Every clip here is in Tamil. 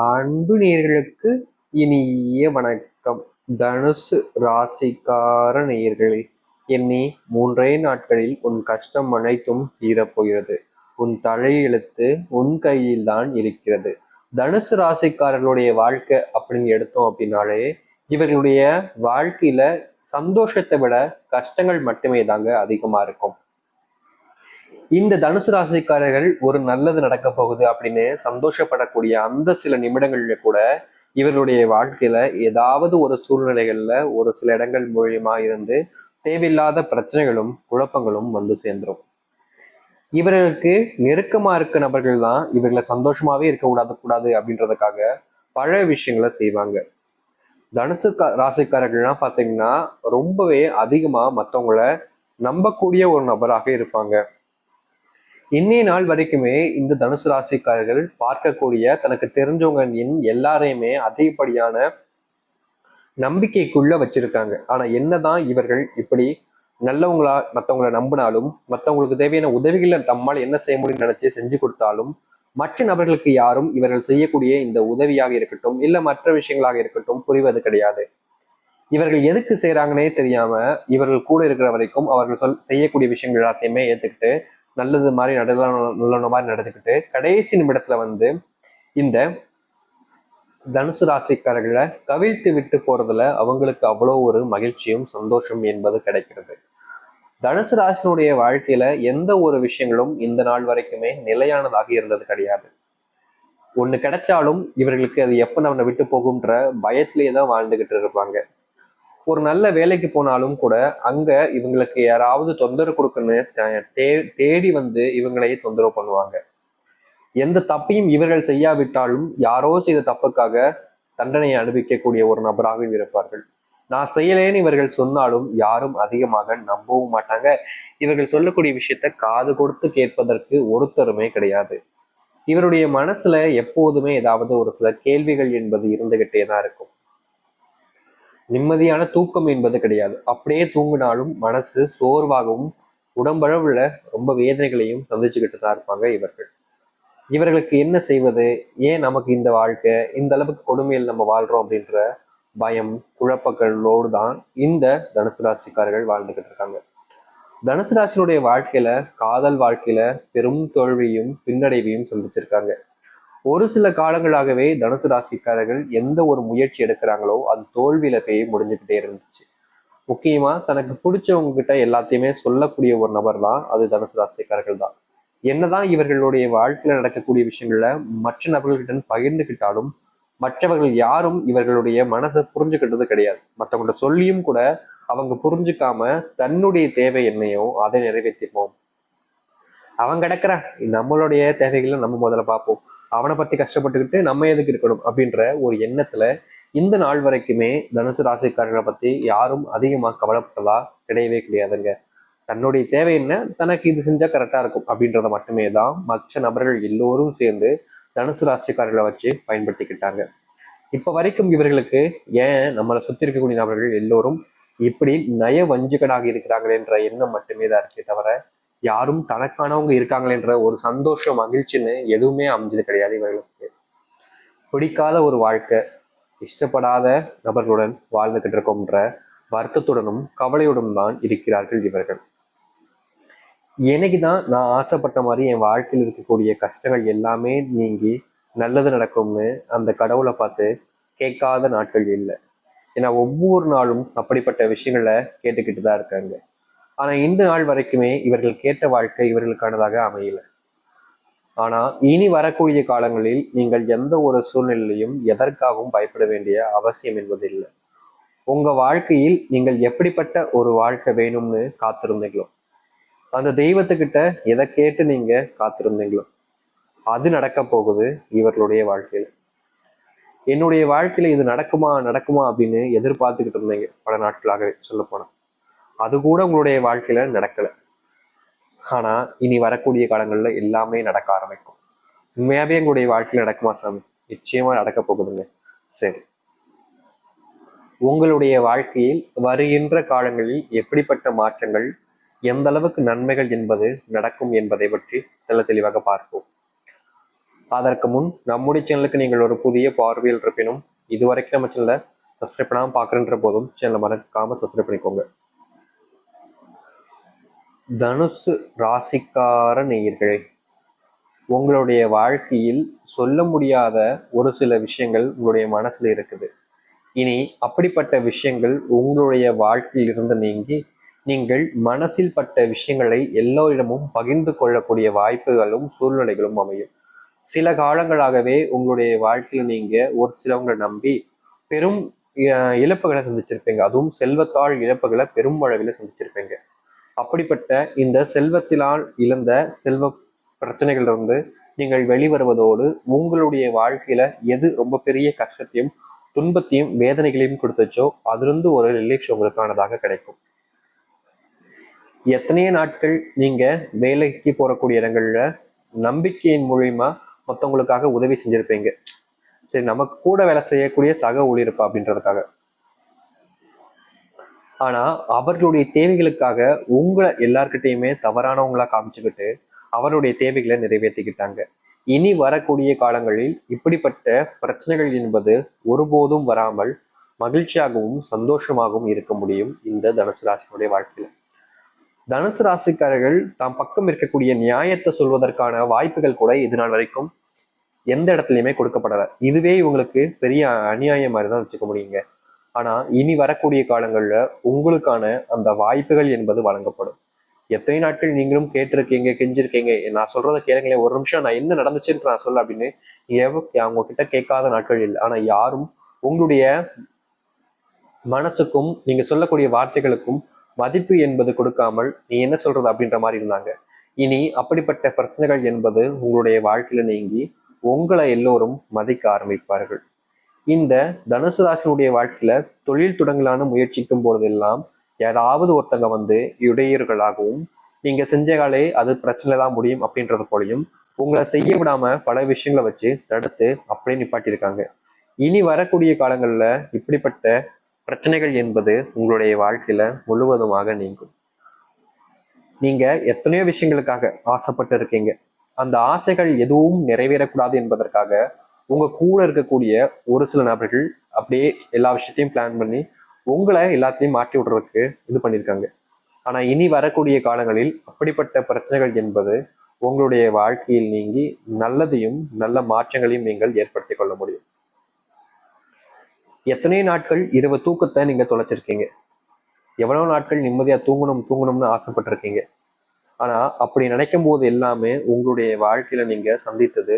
அன்பு நேர்களுக்கு இனிய வணக்கம். தனுசு ராசிக்கார நேர்களே என்னே மூன்றே நாட்களில் உன் கஷ்டம் அனைத்தும் தீரப்போகிறது. உன் தலையெழுத்து உன் கையில் தான் இருக்கிறது. தனுசு ராசிக்காரர்களுடைய வாழ்க்கை அப்படின்னு எடுத்தோம் அப்படின்னாலே இவர்களுடைய வாழ்க்கையில சந்தோஷத்தை விட கஷ்டங்கள் மட்டுமே தாங்க அதிகமா இருக்கும். இந்த தனுசு ராசிக்காரர்கள் ஒரு நல்லது நடக்க போகுது அப்படின்னு சந்தோஷப்படக்கூடிய அந்த சில நிமிடங்கள்ல கூட இவர்களுடைய வாழ்க்கையில ஏதாவது ஒரு சூழ்நிலைகள்ல ஒரு சில இடங்கள் மூலியமா இருந்து தேவையில்லாத பிரச்சனைகளும் குழப்பங்களும் வந்து சேர்ந்துரும். இவர்களுக்கு நெருக்கமா இருக்க நபர்கள் தான் இவர்களை சந்தோஷமாவே இருக்க கூடாது கூடாது அப்படின்றதுக்காக பல விஷயங்களை செய்வாங்க. தனுசு ராசிக்காரர்கள்லாம் பார்த்தீங்கன்னா ரொம்பவே அதிகமாக மற்றவங்கள நம்பக்கூடிய ஒரு நபராக இருப்பாங்க. இன்னைய நாள் வரைக்குமே இந்த தனுசு ராசிக்காரர்கள் பார்க்கக்கூடிய தனக்கு தெரிஞ்சவங்க எண் எல்லாரையுமே அதிகப்படியான நம்பிக்கைக்குள்ள வச்சிருக்காங்க. ஆனா என்னதான் இவர்கள் இப்படி நல்லவங்களா மற்றவங்கள நம்பினாலும் மற்றவங்களுக்கு தேவையான உதவிகளை தம்மால் என்ன செய்ய முடியும்னு நினைச்சு செஞ்சு கொடுத்தாலும் மற்ற நபர்களுக்கு யாரும் இவர்கள் செய்யக்கூடிய இந்த உதவியாக இருக்கட்டும் இல்ல மற்ற விஷயங்களாக இருக்கட்டும் புரிவது கிடையாது. இவர்கள் எதுக்கு செய்யறாங்கன்னே தெரியாம இவர்கள் கூட இருக்கிற வரைக்கும் அவர்கள் சொல் செய்யக்கூடிய விஷயங்கள் எல்லாத்தையுமே ஏத்துக்கிட்டு நல்லது மாதிரி நல்ல நல்ல மாதிரி நடந்துக்கிட்டு கடைசி நிமிடத்துல வந்து இந்த தனுசு ராசிக்காரர்களை கவிழ்த்து விட்டு போறதுல அவங்களுக்கு அவ்வளோ ஒரு மகிழ்ச்சியும் சந்தோஷம் என்பது கிடைக்கிறது. தனுசு ராசினுடைய வாழ்க்கையில எந்த ஒரு விஷயங்களும் இந்த நாள் வரைக்குமே நிலையானதாக இருந்தது கிடையாது. ஒண்ணு கிடைச்சாலும் இவர்களுக்கு அது எப்போ நம்மளை விட்டு போகும்ன்ற பயத்திலேயே தான் வாழ்ந்துகிட்டு இருப்பாங்க. ஒரு நல்ல வேலைக்கு போனாலும் கூட அங்க இவங்களுக்கு யாராவது தொந்தரவு கொடுக்கணும்னு தே- தேடி வந்து இவங்களையே தொந்தரவு பண்ணுவாங்க. எந்த தப்பையும் இவர்கள் செய்யாவிட்டாலும் யாரோ செய்த தப்புக்காக தண்டனையை அனுபவிக்கக்கூடிய ஒரு நபராக இருப்பார்கள். நான் செய்யலேன்னு இவர்கள் சொன்னாலும் யாரும் அதிகமாக நம்பவும் மாட்டாங்க. இவர்கள் சொல்லக்கூடிய விஷயத்த காது கொடுத்து கேட்பதற்கு ஒருத்தருமே கிடையாது. இவருடைய மனசுல எப்போதுமே ஏதாவது ஒரு சில கேள்விகள் என்பது இருந்துகிட்டே தான் இருக்கும். நிம்மதியான தூக்கம் என்பது கிடையாது. அப்படியே தூங்கினாலும் மனசு சோர்வாகவும் உடம்பளவுல ரொம்ப வேதனைகளையும் சந்திச்சுக்கிட்டு தான் இருப்பாங்க இவர்கள். இவர்களுக்கு என்ன செய்வது? ஏன் நமக்கு இந்த வாழ்க்கை? இந்த அளவுக்கு கொடுமையில் நம்ம வாழ்றோம் அப்படின்ற பயம் குழப்பங்களோடு தான் இந்த தனுசு ராசிக்காரர்கள் வாழ்ந்துகிட்டு இருக்காங்க. தனுசு ராசினுடைய வாழ்க்கையில காதல் வாழ்க்கையில பெரும் தோல்வியும் பின்னடைவையும் சந்திச்சிருக்காங்க. ஒரு சில காலங்களாகவே தனுசு ராசிக்காரர்கள் எந்த ஒரு முயற்சி எடுக்கிறாங்களோ அது தோல்வியில போய் முடிஞ்சுக்கிட்டே இருந்துச்சு. முக்கியமா தனக்கு பிடிச்சவங்க கிட்ட எல்லாத்தையுமே சொல்லக்கூடிய ஒரு நபர் தான் அது தனுசு ராசிக்காரர்கள் தான். என்னதான் இவர்களுடைய வாழ்க்கையில நடக்கக்கூடிய விஷயங்கள்ல மற்ற நபர்கள்கிட்ட பகிர்ந்துகிட்டாலும் மற்றவர்கள் யாரும் இவர்களுடைய மனசை புரிஞ்சுக்கிட்டது கிடையாது. மற்றவங்கள்ட்ட சொல்லியும் கூட அவங்க புரிஞ்சுக்காம தன்னுடைய தேவை என்னையோ அதை நிறைவேற்றிப்போம். அவன் கிடக்குறான். நம்மளுடைய தேவைகளை நம்ம முதல்ல பார்ப்போம். அவனை பத்தி கஷ்டப்பட்டுக்கிட்டு நம்ம எதுக்கு இருக்கணும் அப்படின்ற ஒரு எண்ணத்துல இந்த நாள் வரைக்குமே தனுசு ராசிக்காரர்களை பத்தி யாரும் அதிகமா கவலைப்பட்டதா கிடையவே கிடையாதுங்க. தன்னுடைய தேவை என்ன? தனக்கு இது செஞ்சா கரெக்டா இருக்கும் அப்படின்றத மட்டுமே தான் மற்ற நபர்கள் எல்லோரும் சேர்ந்து தனுசு ராசிக்காரர்களை வச்சு பயன்படுத்திக்கிட்டாங்க. இப்ப வரைக்கும் இவர்களுக்கு ஏன் நம்மளை சுத்தி இருக்கக்கூடிய நபர்கள் எல்லோரும் இப்படி நய வஞ்சுகனாக இருக்கிறாங்களேன்ற எண்ணம் மட்டுமே தான் இருக்கே தவிர யாரும் தனக்கானவங்க இருக்காங்களேன்ற ஒரு சந்தோஷம் மகிழ்ச்சின்னு எதுவுமே அமைஞ்சது கிடையாது இவர்களுக்கு. பிடிக்காத ஒரு வாழ்க்கை இஷ்டப்படாத நபர்களுடன் வாழ்ந்துகிட்டு இருக்கோம்ன்ற வருத்தத்துடனும் கவலையுடன் தான் இருக்கிறார்கள் இவர்கள். என்னைக்குதான் நான் ஆசைப்பட்ட மாதிரி என் வாழ்க்கையில் இருக்கக்கூடிய கஷ்டங்கள் எல்லாமே நீங்கி நல்லது நடக்கும்னு அந்த கடவுளை பார்த்து கேட்காத நாட்கள் இல்லை. ஏன்னா ஒவ்வொரு நாளும் அப்படிப்பட்ட விஷயங்களை கேட்டுக்கிட்டு தான் இருக்காங்க. ஆனா இந்த நாள் வரைக்குமே இவர்கள் கேட்ட வாழ்க்கை இவர்களுக்கானதாக அமையல. ஆனா இனி வரக்கூடிய காலங்களில் நீங்கள் எந்த ஒரு சூழ்நிலையிலையும் எதற்காகவும் பயப்பட வேண்டிய அவசியம் என்பதில்லை. உங்க வாழ்க்கையில் நீங்கள் எப்படிப்பட்ட ஒரு வாழ்க்கை வேணும்னு காத்திருந்தீங்களோ அந்த தெய்வத்துக்கிட்ட எதை கேட்டு நீங்க காத்திருந்தீங்களோ அது நடக்க போகுது இவர்களுடைய வாழ்க்கையில. என்னுடைய வாழ்க்கையில இது நடக்குமா நடக்குமா அப்படின்னு எதிர்பார்த்துக்கிட்டு இருந்தீங்க பல நாட்களாகவே சொல்ல போனா. அது கூட உங்களுடைய வாழ்க்கையில நடக்கல. ஆனா இனி வரக்கூடிய காலங்கள்ல எல்லாமே நடக்க ஆரம்பிக்கும். உண்மையாவே எங்களுடைய வாழ்க்கையில நடக்குமா சாமி? நிச்சயமா நடக்க போகுதுங்க. சரி. உங்களுடைய வாழ்க்கையில் வருகின்ற காலங்களில் எப்படிப்பட்ட மாற்றங்கள் எந்த அளவுக்கு நன்மைகள் என்பது நடக்கும் என்பதை பற்றி தெள்ள தெளிவாக பார்ப்போம். அதற்கு முன் நம்முடைய சேனலுக்கு நீங்கள் ஒரு புதிய பார்வையில் இருப்பினும் இதுவரைக்கும் நம்ம சேனலை சப்ஸ்கிரைப் பண்ணாமல் பார்க்குறன்ற போதும் சேனலை மறக்காம சப்ஸ்கிரைப் பண்ணிக்கோங்க. தனுசு ராசிக்கார நேயர்களே உங்களுடைய வாழ்க்கையில் சொல்ல முடியாத ஒரு சில விஷயங்கள் உங்களுடைய மனசில் இருக்குது. இனி அப்படிப்பட்ட விஷயங்கள் உங்களுடைய வாழ்க்கையில் இருந்து நீங்கி நீங்கள் மனசில் பட்ட விஷயங்களை எல்லோரிடமும் பகிர்ந்து கொள்ளக்கூடிய வாய்ப்புகளும் சூழ்நிலைகளும் அமையும். சில காலங்களாகவே உங்களுடைய வாழ்க்கையில் நீங்க ஒரு சிலவங்களை நம்பி பெரும் இழப்புகளை சந்திச்சிருப்பீங்க. அதுவும் செல்வத்தால் இழப்புகளை பெரும் அளவில் சந்திச்சிருப்பீங்க. அப்படிப்பட்ட இந்த செல்வத்தினால் இழந்த செல்வ பிரச்சனைகளிலிருந்து நீங்கள் வெளிவருவதோடு உங்களுடைய வாழ்க்கையில எது ரொம்ப பெரிய கஷ்டத்தையும் துன்பத்தையும் வேதனைகளையும் கொடுத்துச்சோ அதிலிருந்து ஒரு ரிலீஃப் உங்களுக்கானதாக கிடைக்கும். எத்தனையோ நாட்கள் நீங்க வேலைக்கு போறக்கூடிய இடங்கள்ல நம்பிக்கையின் மூலியமா மற்றவங்களுக்காக உதவி செஞ்சிருப்பீங்க. சரி நமக்கு கூட வேலை செய்யக்கூடிய சக ஊழியர்ப்பா அப்படின்றதுக்காக. ஆனா அவர்களுடைய தேவைகளுக்காக உங்களை எல்லார்கிட்டையுமே தவறானவங்களா காமிச்சுக்கிட்டு அவருடைய தேவைகளை நிறைவேற்றிக்கிட்டாங்க. இனி வரக்கூடிய காலங்களில் இப்படிப்பட்ட பிரச்சனைகள் என்பது ஒருபோதும் வராமல் மகிழ்ச்சியாகவும் சந்தோஷமாகவும் இருக்க முடியும் இந்த தனுசு ராசியினுடைய வாழ்க்கையில. தனுசு ராசிக்காரர்கள் தாம் பக்கம் இருக்கக்கூடிய நியாயத்தை சொல்வதற்கான வாய்ப்புகள் கூட இது நாள் வரைக்கும் எந்த இடத்துலையுமே கொடுக்கப்படல. இதுவே இவங்களுக்கு பெரிய அநியாயம் மாதிரி தான் வச்சுக்க முடியுங்க. ஆனா இனி வரக்கூடிய காலங்கள்ல உங்களுக்கான அந்த வாய்ப்புகள் என்பது வழங்கப்படும். எத்தனை நாட்கள் நீங்களும் கேட்டிருக்கீங்க கெஞ்சிருக்கீங்க நான் சொல்றத கேளுங்களேன் ஒரு நிமிஷம் நான் என்ன நடந்துச்சுன்னு நான் சொல்ல அப்படின்னு எவ் அவங்க கிட்ட கேட்காத நாட்கள் இல்லை. ஆனா யாரும் உங்களுடைய மனசுக்கும் நீங்க சொல்லக்கூடிய வார்த்தைகளுக்கும் மதிப்பு என்பது கொடுக்காமல் நீ என்ன சொல்றது அப்படின்ற மாதிரி இருந்தாங்க. இனி அப்படிப்பட்ட பிரச்சனைகள் என்பது உங்களுடைய வாழ்க்கையில நீங்கி உங்களை எல்லோரும் மதிக்க ஆரம்பிப்பார்கள். இந்த தனுசு ராசினுடைய வாழ்க்கையில தொழில் தொடங்கலான முயற்சிக்கும் போதெல்லாம் யாராவது ஒருத்தங்க வந்து இடையூறுகளாகவும் நீங்க செஞ்சகாலே அது பிரச்சனை தான் முடியும் அப்படின்றது போலையும் உங்களை செய்ய விடாம பல விஷயங்களை வச்சு தடுத்து அப்படியே நிப்பாட்டியிருக்காங்க. இனி வரக்கூடிய காலங்கள்ல இப்படிப்பட்ட பிரச்சனைகள் என்பது உங்களுடைய வாழ்க்கையில முழுவதுமாக நீங்கும். நீங்க எத்தனையோ விஷயங்களுக்காக ஆசைப்பட்டு இருக்கீங்க. அந்த ஆசைகள் எதுவும் நிறைவேறக்கூடாது என்பதற்காக உங்க கூட இருக்கக்கூடிய ஒரு சில நபர்கள் அப்படியே எல்லா விஷயத்தையும் பிளான் பண்ணி உங்களை எல்லாத்தையும் மாற்றி விடுறதுக்கு இது பண்ணியிருக்காங்க. ஆனா இனி வரக்கூடிய காலங்களில் அப்படிப்பட்ட பிரச்சனைகள் என்பது உங்களுடைய வாழ்க்கையில் நீங்கி நல்லதையும் நல்ல மாற்றங்களையும் நீங்கள் ஏற்படுத்திக் கொள்ள முடியும். எத்தனை நாட்கள் இரவு தூக்கத்தை நீங்க தொலைச்சிருக்கீங்க? எவ்வளவு நாட்கள் நிம்மதியா தூங்கணும் தூங்கணும்னு ஆசைப்பட்டிருக்கீங்க? ஆனா அப்படி நினைக்கும் போது எல்லாமே உங்களுடைய வாழ்க்கையில நீங்க சந்தித்தது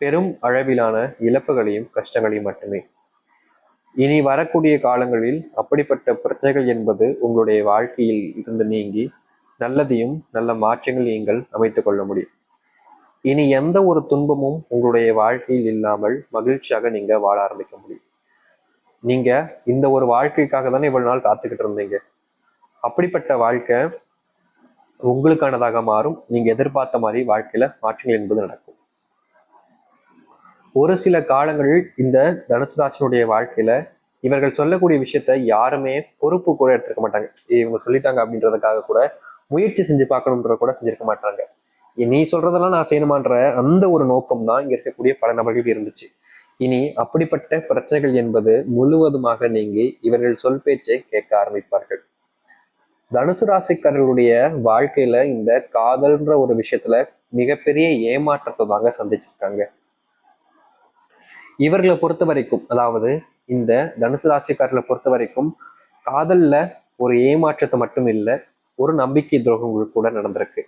பெரும் அளவிலான இழப்புகளையும் கஷ்டங்களையும் மட்டுமே. இனி வரக்கூடிய காலங்களில் அப்படிப்பட்ட பிரச்சனைகள் என்பது உங்களுடைய வாழ்க்கையில் இருந்து நீங்கி நல்லதையும் நல்ல மாற்றங்கள் நீங்கள் அமைத்து கொள்ள முடியும். இனி எந்த ஒரு துன்பமும் உங்களுடைய வாழ்க்கையில் இல்லாமல் மகிழ்ச்சியாக நீங்க வாழ ஆரம்பிக்க முடியும். நீங்க இந்த ஒரு வாழ்க்கைக்காக தானே இவ்வளவு நாள் காத்துக்கிட்டு இருந்தீங்க. அப்படிப்பட்ட வாழ்க்கை உங்களுக்கானதாக மாறும். நீங்க எதிர்பார்த்த மாதிரி வாழ்க்கையில மாற்றங்கள் என்பது நடக்கும். ஒரு சில காலங்களில் இந்த தனுசு ராசினுடைய வாழ்க்கையில இவர்கள் சொல்லக்கூடிய விஷயத்த யாருமே பொறுப்பு கூட எடுத்துக்க மாட்டாங்க. இவங்க சொல்லிட்டாங்க அப்படின்றதுக்காக கூட முயற்சி செஞ்சு பார்க்கணுன்ற கூட செஞ்சிருக்க மாட்டாங்க. நீ சொல்றதெல்லாம் நான் செய்யணுமான்ற அந்த ஒரு நோக்கம் தான் இங்க இருக்கக்கூடிய பல நபர்களுக்கு இருந்துச்சு. இனி அப்படிப்பட்ட பிரச்சனைகள் என்பது முழுவதுமாக நீங்கி இவர்கள் சொல் பேச்சை கேட்க ஆரம்பிப்பார்கள். தனுசு ராசிக்காரர்களுடைய வாழ்க்கையில இந்த காதல்ன்ற ஒரு விஷயத்துல மிகப்பெரிய ஏமாற்றத்தை தாங்க சந்திச்சிருக்காங்க. இவர்களை பொறுத்த வரைக்கும் அதாவது இந்த தனுசு ராசிக்காரர்களை பொறுத்த வரைக்கும் காதல்ல ஒரு ஏமாற்றத்தை மட்டும் இல்லை ஒரு நம்பிக்கை துரோகங்கள் கூட நடந்திருக்கு.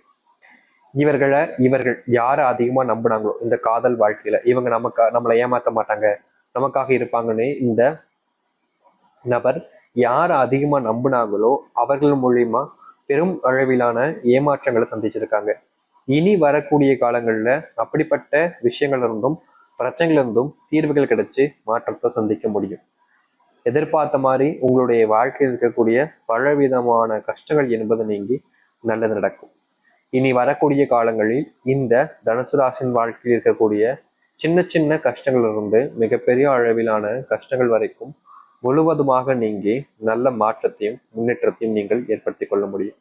இவர்களை இவர்கள் யாரை அதிகமா நம்பினாங்களோ இந்த காதல் வாழ்க்கையில இவங்க நமக்கு நம்மளை ஏமாத்த மாட்டாங்க நமக்காக இருப்பாங்கன்னு இந்த நபர் யாரை அதிகமா நம்பினாங்களோ அவர்கள் மூலியமா பெரும் அளவிலான ஏமாற்றங்களை சந்திச்சிருக்காங்க. இனி வரக்கூடிய காலங்கள்ல அப்படிப்பட்ட விஷயங்கள் இருந்தும் பிரச்சனைகளிலிருந்தும் தீர்வுகள் கிடைச்சு மாற்றத்தை சந்திக்க முடியும். எதிர்பார்த்த மாதிரி உங்களுடைய வாழ்க்கையில் இருக்கக்கூடிய பலவிதமான கஷ்டங்கள் என்பது நீங்கி நல்லது நடக்கும். இனி வரக்கூடிய காலங்களில் இந்த தனுசு வாழ்க்கையில் இருக்கக்கூடிய சின்ன சின்ன கஷ்டங்கள் இருந்து மிகப்பெரிய அளவிலான கஷ்டங்கள் வரைக்கும் முழுவதுமாக நீங்கி நல்ல மாற்றத்தையும் முன்னேற்றத்தையும் நீங்கள் ஏற்படுத்திக் கொள்ள முடியும்.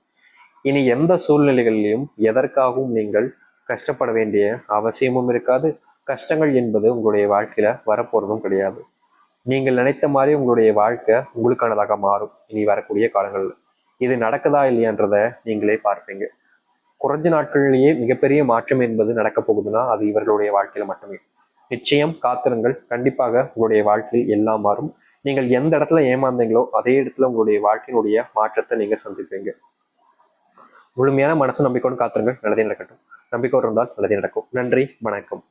இனி எந்த சூழ்நிலைகளிலும் எதற்காகவும் நீங்கள் கஷ்டப்பட வேண்டிய அவசியமும் இருக்காது. கஷ்டங்கள் என்பது உங்களுடைய வாழ்க்கையில வரப்போறதும் கிடையாது. நீங்கள் நினைத்த மாதிரி உங்களுடைய வாழ்க்கை உங்களுக்கானதாக மாறும். இனி வரக்கூடிய காலங்களில் இது நடக்குதா இல்லையான்றத நீங்களே பார்ப்பீங்க. குறைஞ்ச நாட்களிலேயே மிகப்பெரிய மாற்றம் என்பது நடக்க போகுதுன்னா அது இவர்களுடைய வாழ்க்கையில மட்டுமே. நிச்சயம் காத்திருங்கள். கண்டிப்பாக உங்களுடைய வாழ்க்கையில் எல்லாம் மாறும். நீங்கள் எந்த இடத்துல ஏமாந்தீங்களோ அதே இடத்துல உங்களுடைய வாழ்க்கையினுடைய மாற்றத்தை நீங்க சந்திப்பீங்க. முழுமையான மனசு நம்பிக்கையோடு காத்திருங்கள். நல்லதே நடக்கட்டும். நம்பிக்கை இருந்தால் நல்லதே நடக்கும். நன்றி. வணக்கம்.